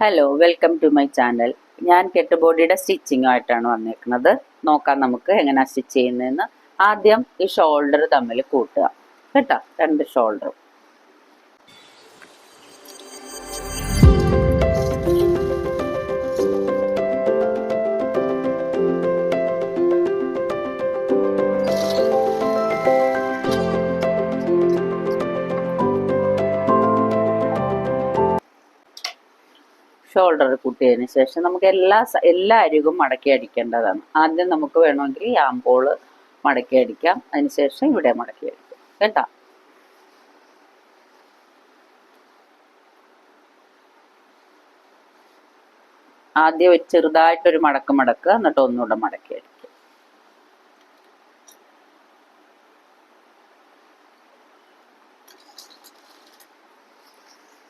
Hello welcome to my channel ഞാൻ കെട്ടുബോഡിയുടെ സ്റ്റിച്ചിങ്ങുമായിട്ടാണ് വന്നേക്കുന്നത്. നോക്കാം നമുക്ക് എങ്ങനെയാണ് സ്റ്റിച്ച് ചെയ്യുന്നതെന്ന്. ആദ്യം ഈ ഷോൾഡർ തമ്മിൽ കൂട്ടുക. കേട്ടോ? രണ്ട് ഷോൾഡർ ഷോൾഡർ കൂട്ടിയതിന് ശേഷം നമുക്ക് എല്ലാ എല്ലാ അരികും മടക്കി അടിക്കേണ്ടതാണ്. ആദ്യം നമുക്ക് വേണമെങ്കിൽ ഈ ആമ്പോൾ മടക്കി അടിക്കാം. അതിനുശേഷം ഇവിടെ മടക്കി അടിക്കാം. കേട്ടോ? ആദ്യം ഒരു ചെറുതായിട്ടൊരു മടക്ക് മടക്കുക. എന്നിട്ട് ഒന്നുകൂടെ മടക്കി അടിക്കുക.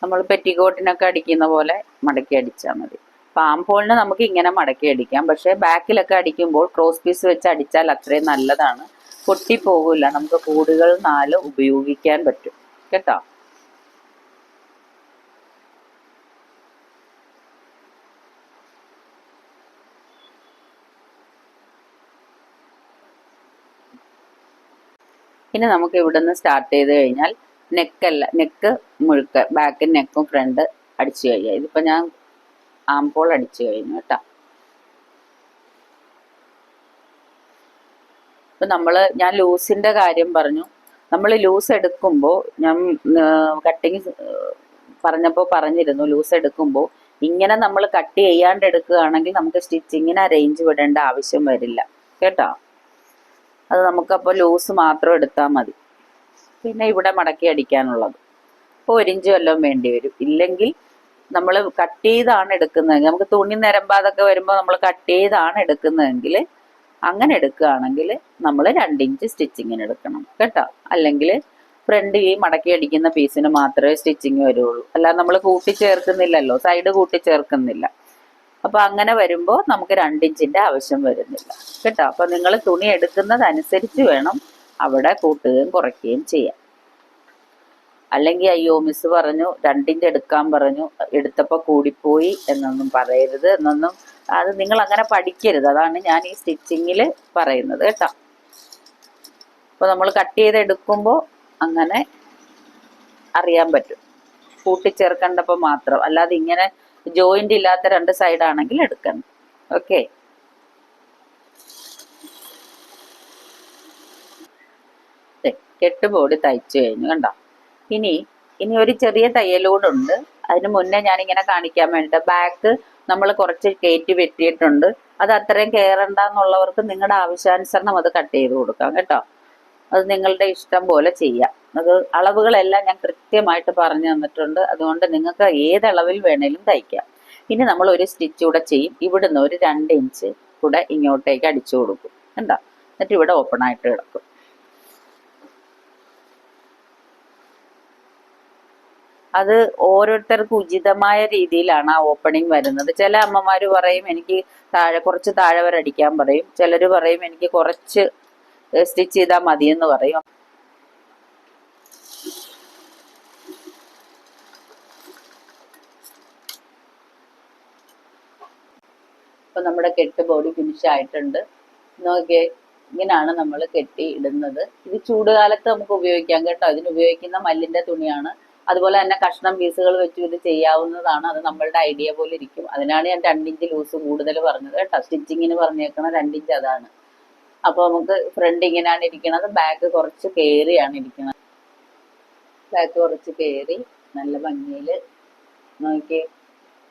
നമ്മൾ പെറ്റിക്കോട്ടിനൊക്കെ അടിക്കുന്ന പോലെ മടക്കി അടിച്ചാൽ മതി. പാമ്പോളിന് നമുക്ക് ഇങ്ങനെ മടക്കി അടിക്കാം. പക്ഷേ ബാക്കിലൊക്കെ അടിക്കുമ്പോൾ ക്രോസ് പീസ് വെച്ച് അടിച്ചാൽ അത്രയും നല്ലതാണ്. പൊട്ടിപ്പോകില്ല നമുക്ക് കൂടുകൾ നാല് ഉപയോഗിക്കാൻ പറ്റും. കേട്ടോ? ഇനി നമുക്ക് ഇവിടുന്ന് സ്റ്റാർട്ട് ചെയ്ത് കഴിഞ്ഞാൽ നെക്കല്ല നെക്ക് മുഴുക്ക ബാക്കും നെക്കും ഫ്രണ്ട് അടിച്ചു കഴിയുക. ഇതിപ്പോൾ ഞാൻ ആമ്പോൾ അടിച്ചു കഴിഞ്ഞു കേട്ടോ. ഇപ്പം നമ്മൾ ഞാൻ ലൂസിന്റെ കാര്യം പറഞ്ഞു. നമ്മൾ ലൂസ് എടുക്കുമ്പോൾ ഞാൻ കട്ടിങ് പറഞ്ഞപ്പോൾ പറഞ്ഞിരുന്നു ലൂസ് എടുക്കുമ്പോൾ ഇങ്ങനെ നമ്മൾ കട്ട് ചെയ്യാണ്ട് എടുക്കുകയാണെങ്കിൽ നമുക്ക് സ്റ്റിച്ചിങ്ങിന് അറേഞ്ച് വിടേണ്ട ആവശ്യം വരില്ല. കേട്ടോ? അത് നമുക്കപ്പോൾ ലൂസ് മാത്രം എടുത്താൽ മതി. പിന്നെ ഇവിടെ മടക്കി അടിക്കാനുള്ളത്. അപ്പോൾ ഒരു ഇഞ്ച് വല്ലതും വേണ്ടി വരും. ഇല്ലെങ്കിൽ നമ്മൾ കട്ട് ചെയ്താണ് എടുക്കുന്നതെങ്കിൽ നമുക്ക് തുണി നിരമ്പാതൊക്കെ വരുമ്പോൾ നമ്മൾ കട്ട് ചെയ്താണ് എടുക്കുന്നതെങ്കിൽ അങ്ങനെ എടുക്കുകയാണെങ്കിൽ നമ്മൾ രണ്ടിഞ്ച് സ്റ്റിച്ചിങ്ങിന് എടുക്കണം. കേട്ടോ? അല്ലെങ്കിൽ ഫ്രണ്ട് ഈ മടക്കി അടിക്കുന്ന പീസിന് മാത്രമേ സ്റ്റിച്ചിങ് വരുള്ളൂ. അല്ലാതെ നമ്മൾ കൂട്ടി ചേർക്കുന്നില്ലല്ലോ. സൈഡ് കൂട്ടി ചേർക്കുന്നില്ല. അപ്പോൾ അങ്ങനെ വരുമ്പോൾ നമുക്ക് രണ്ടിഞ്ചിന്റെ ആവശ്യം വരുന്നില്ല. കേട്ടോ? അപ്പോൾ നിങ്ങൾ തുണി എടുക്കുന്നതനുസരിച്ച് വേണം അവിടെ കൂട്ടുകയും കുറയ്ക്കുകയും ചെയ്യാം അല്ലെങ്കിൽ അയ്യോ മിസ് പറഞ്ഞു രണ്ടിന്റെ എടുക്കാൻ പറഞ്ഞു എടുത്തപ്പോൾ കൂടിപ്പോയി എന്നൊന്നും പറയരുത് എന്നൊന്നും അത് നിങ്ങൾ അങ്ങനെ പഠിക്കരുത്. അതാണ് ഞാൻ ഈ സ്റ്റിച്ചിങ്ങിൽ പറയുന്നത് കേട്ടോ. അപ്പൊ നമ്മൾ കട്ട് ചെയ്ത് എടുക്കുമ്പോൾ അങ്ങനെ അറിയാൻ പറ്റും. കൂട്ടിച്ചേർക്കേണ്ടപ്പോൾ മാത്രം. അല്ലാതെ ഇങ്ങനെ ജോയിന്റ് ഇല്ലാത്ത രണ്ട് സൈഡ് ആണെങ്കിൽ എടുക്കണം. ഓക്കെ? കെട്ടുപോടി തയ്ച്ചു കഴിഞ്ഞു കണ്ടോ? ഇനി ഇനി ഒരു ചെറിയ തയ്യലൂടുണ്ട്. അതിന് മുന്നേ ഞാൻ ഇങ്ങനെ കാണിക്കാൻ വേണ്ടിയിട്ട് ബാക്ക് നമ്മൾ കുറച്ച് കയറ്റി വെട്ടിയിട്ടുണ്ട്. അത് അത്രയും കയറണ്ട എന്നുള്ളവർക്ക് നിങ്ങളുടെ ആവശ്യാനുസരണം അത് കട്ട് ചെയ്ത് കൊടുക്കാം കേട്ടോ. അത് നിങ്ങളുടെ ഇഷ്ടം പോലെ ചെയ്യാം. അത് അളവുകളെല്ലാം ഞാൻ കൃത്യമായിട്ട് പറഞ്ഞു തന്നിട്ടുണ്ട്. അതുകൊണ്ട് നിങ്ങൾക്ക് ഏതളവിൽ വേണേലും തയ്ക്കാം. ഇനി നമ്മൾ ഒരു സ്റ്റിച്ച് കൂടെ ചെയ്യും. ഇവിടുന്ന് ഒരു രണ്ട് ഇഞ്ച് കൂടെ ഇങ്ങോട്ടേക്ക് അടിച്ചു കൊടുക്കും. കണ്ടോ? എന്നിട്ട് ഇവിടെ ഓപ്പൺ ആയിട്ട് കിടക്കും. അത് ഓരോരുത്തർക്കും ഉചിതമായ രീതിയിലാണ് ആ ഓപ്പണിംഗ് വരുന്നത്. ചില അമ്മമാർ പറയും എനിക്ക് താഴെ കുറച്ച് താഴെ വരെ അടിക്കാൻ പറയും. ചിലർ പറയും എനിക്ക് കുറച്ച് സ്റ്റിച്ച് ചെയ്താൽ മതിയെന്ന് പറയും. ഇപ്പൊ നമ്മുടെ കെട്ട് ബോഡി ഫിനിഷ് ആയിട്ടുണ്ട്. നോക്കിയേ ഇങ്ങനെയാണ് നമ്മൾ കെട്ടി ഇടുന്നത്. ഇത് ചൂടുകാലത്ത് നമുക്ക് ഉപയോഗിക്കാം കേട്ടോ. ഇതിന് ഉപയോഗിക്കുന്ന മല്ലിന്റെ തുണിയാണ് അതുപോലെ തന്നെ കഷ്ണം പീസുകൾ വെച്ചും ഇത് ചെയ്യാവുന്നതാണ്. അത് നമ്മളുടെ ഐഡിയ പോലെ ഇരിക്കും. അതിനാണ് ഞാൻ രണ്ടിഞ്ച് ലൂസ് കൂടുതൽ പറഞ്ഞത് കേട്ടോ. സ്റ്റിച്ചിങ്ങിന് പറഞ്ഞേക്കണ രണ്ടിഞ്ച് അതാണ്. അപ്പോൾ നമുക്ക് ഫ്രണ്ട് ഇങ്ങനെയാണ് ഇരിക്കുന്നത് ബാക്ക് കുറച്ച് കയറിയാണ് ഇരിക്കുന്നത് ബാക്ക് കുറച്ച് കയറി നല്ല ഭംഗിയിൽ നോക്കി.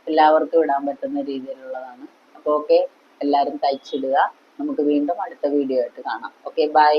എല്ലാവർക്കും ഇടാൻ പറ്റുന്ന രീതിയിലുള്ളതാണ്. അപ്പോൾ ഓക്കെ എല്ലാവരും തയ്ച്ചിടുക. നമുക്ക് വീണ്ടും അടുത്ത വീഡിയോ ആയിട്ട് കാണാം. Okay bye